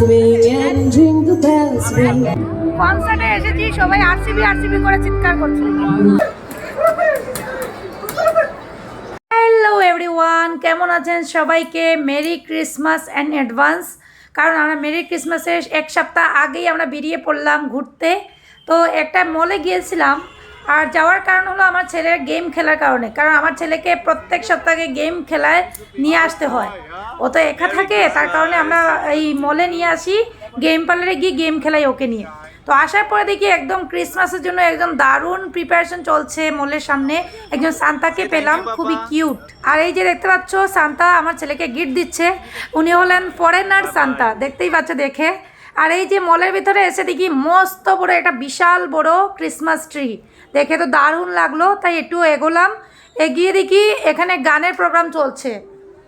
and jingle. কনসার্টে এসেছি, সবাই আরসিবি আরসিবি করে চিৎকার করছে। হ্যালো এভরিওয়ান কেমন আছেন সবাইকে? মেরি ক্রিসমাস অ্যান্ড অ্যাডভান্স কারণ আমরা মেরি ক্রিসমাসের এক সপ্তাহ আগেই আমরা বেরিয়ে পড়লাম ঘুরতে। তো একটা মলে গিয়েছিলাম আর যাওয়ার কারণ হলো আমার ছেলের গেম খেলার কারণে। কারণ আমার ছেলেকে প্রত্যেক সপ্তাহে গেম খেলায় নিয়ে আসতে হয়। ও তো একা থাকে, তার কারণে আমরা এই মলে নিয়ে আসি, গেম পার্লারে গিয়ে গেম খেলাই ওকে নিয়ে। তো আসার পরে দেখি একদম ক্রিসমাসের জন্য একদম দারুণ প্রিপারেশন চলছে মলের সামনে। একজন সান্তাকে পেলাম, খুবই কিউট আর এই যে দেখতে পাচ্ছ, সান্তা আমার ছেলেকে গিফট দিচ্ছে। উনি হলেন ফরেনার সান্তা, দেখতেই পাচ্ছ দেখে। আর এই যে মলের ভিতরে এসে দেখি মস্ত বড় একটা বিশাল বড় ক্রিসমাস ট্রি দেখে তো দারুণ লাগল, তাই একটু এগোলাম। এগিয়ে দেখি এখানে গানের প্রোগ্রাম চলছে।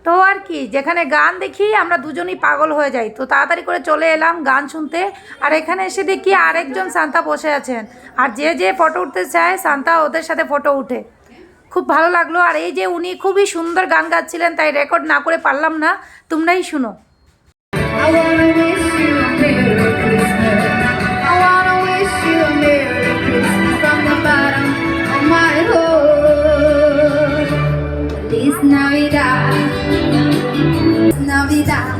তো আর কি, যেখানে গান দেখি আমরা দুজনই পাগল হয়ে যাই। তো তাড়াতাড়ি করে চলে এলাম গান শুনতে। আর এখানে এসে দেখি আরেকজন সান্তা বসে আছেন। আর যে যে ফটো উঠতে চায়, সান্তা ওদের সাথে ফটো উঠে। খুব ভালো লাগল। আর এই যে উনি খুবই সুন্দর গান গাচ্ছিলেন, তাই রেকর্ড না করে পারলাম না। তোমরাই শুনো। Navidad.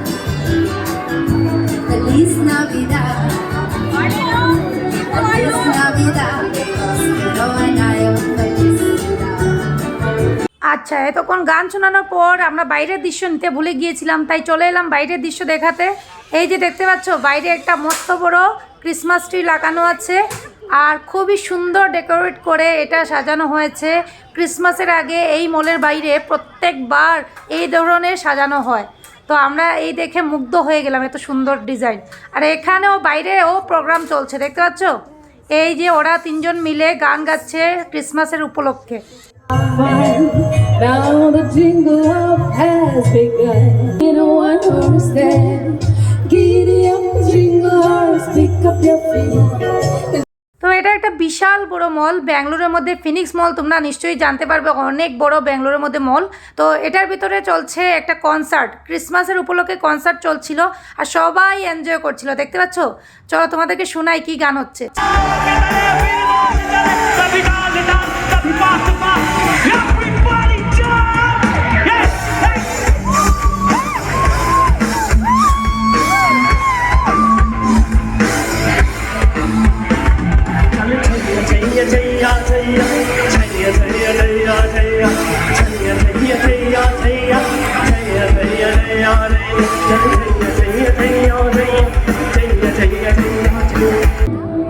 Feliz Navidad. Feliz Navidad. আচ্ছা এতক্ষণ গান শোনানোর পর আমরা বাইরের দৃশ্য নিতে ভুলে গিয়েছিলাম, তাই চলে এলাম বাইরের দৃশ্য দেখাতে এই যে দেখতে পাচ্ছ, বাইরে একটা মস্ত বড় ক্রিসমাস ট্রি লাগানো আছে আর খুবই সুন্দর ডেকোরেট করে এটা সাজানো হয়েছে ক্রিসমাসের আগে এই মলের বাইরে প্রত্যেকবার এই ধরনের সাজানো হয় তো আমরা এই দেখে মুগ্ধ হয়ে গেলাম এত সুন্দর ডিজাইন আর এখানেও বাইরেও প্রোগ্রাম চলছে দেখতে পাচ্ছ এই যে ওরা তিনজন মিলে গান গাচ্ছে ক্রিসমাসের উপলক্ষে. Giddy up, jingle pick up your feet. একটা বিশাল বড় মল, ব্যাঙ্গালোরের মধ্যে ফিনিক্স মল, তোমরা নিশ্চয়ই জানতে পারবে, অনেক বড় ব্যাঙ্গালোরের মধ্যে মল। তো এটার ভিতরে চলছে একটা কনসার্ট ক্রিসমাসের উপলক্ষে কনসার্ট চলছিল আর সবাই এনজয় করছিল, দেখতে পাচ্ছ? চলো তোমাদেরকে শোনাই কি গান হচ্ছে।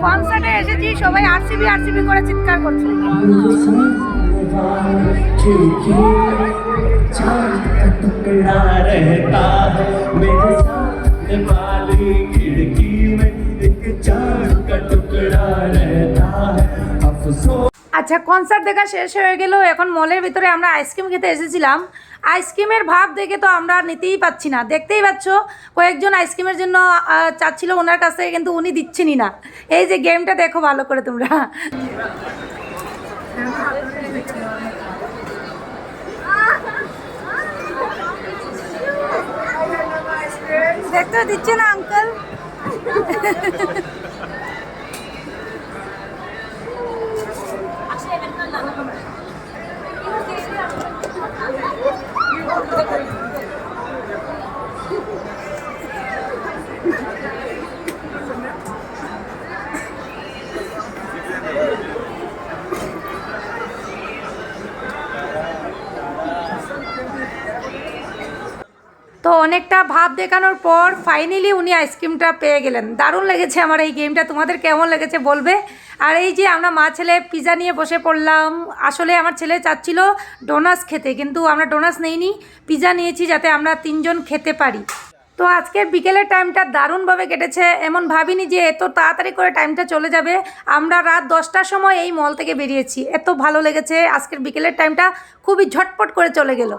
কনসার্টে এসেছি সবাই আরসিবি আরসিবি করে চিৎকার করছে टुकड़ा रहता है मेरे सामने वाली আচ্ছা কনসার্ট দেখা শেষ হয়ে গেল এখন মলের ভিতরে আমরা আইসক্রিম খেতে এসেছিলাম। আইসক্রিমের ভাব দেখে তো আমরা নিতেই পাচ্ছি না। দেখতেই পাচ্ছ, কয়েকজন আইসক্রিমের জন্য চাচ্ছিল ওনার কাছ কিন্তু উনি দিচ্ছেনই না। এই যে গেমটা দেখো ভালো করে তোমরা। দেখতে দিচ্ছে না আঙ্কেল Aku. তো অনেকটা ভাব দেখানোর পর ফাইনালি উনি আইসক্রিমটা পেয়ে গেলেন। দারুণ লেগেছে আমার এই গেমটা তোমাদের কেমন লেগেছে বলবে? আর এই যে আমরা মা ছেলে পিজা নিয়ে বসে পড়লাম, আসলে আমার ছেলে চাচ্ছিল ডোনাস খেতে, কিন্তু আমরা ডোনাস নেইনি। পিজা নিয়েছি যাতে আমরা তিনজন খেতে পারি। তো আজকের বিকেলের টাইমটা দারুণভাবে কেটেছে। এমন ভাবিনি যে এত তাড়াতাড়ি করে টাইমটা চলে যাবে। আমরা রাত দশটার সময় এই মল থেকে বেরিয়েছি। এত ভালো লেগেছে। আজকের বিকেলের টাইমটা খুবই ঝটপট করে চলে গেল।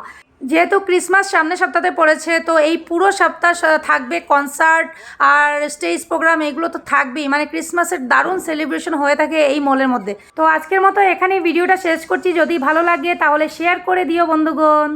যেহেতু ক্রিসমাস সামনে সপ্তাহে পড়েছে, তো এই পুরো সপ্তাহ থাকবে কনসার্ট আর স্টেজ প্রোগ্রাম এগুলো তো থাকবেই। মানে ক্রিসমাসের দারুণ সেলিব্রেশন হয়ে থাকে এই মলের মধ্যে। তো আজকের মতো এখানে ভিডিওটা শেষ করছি। যদি ভালো লাগে তাহলে শেয়ার করে দিও বন্ধুগণ।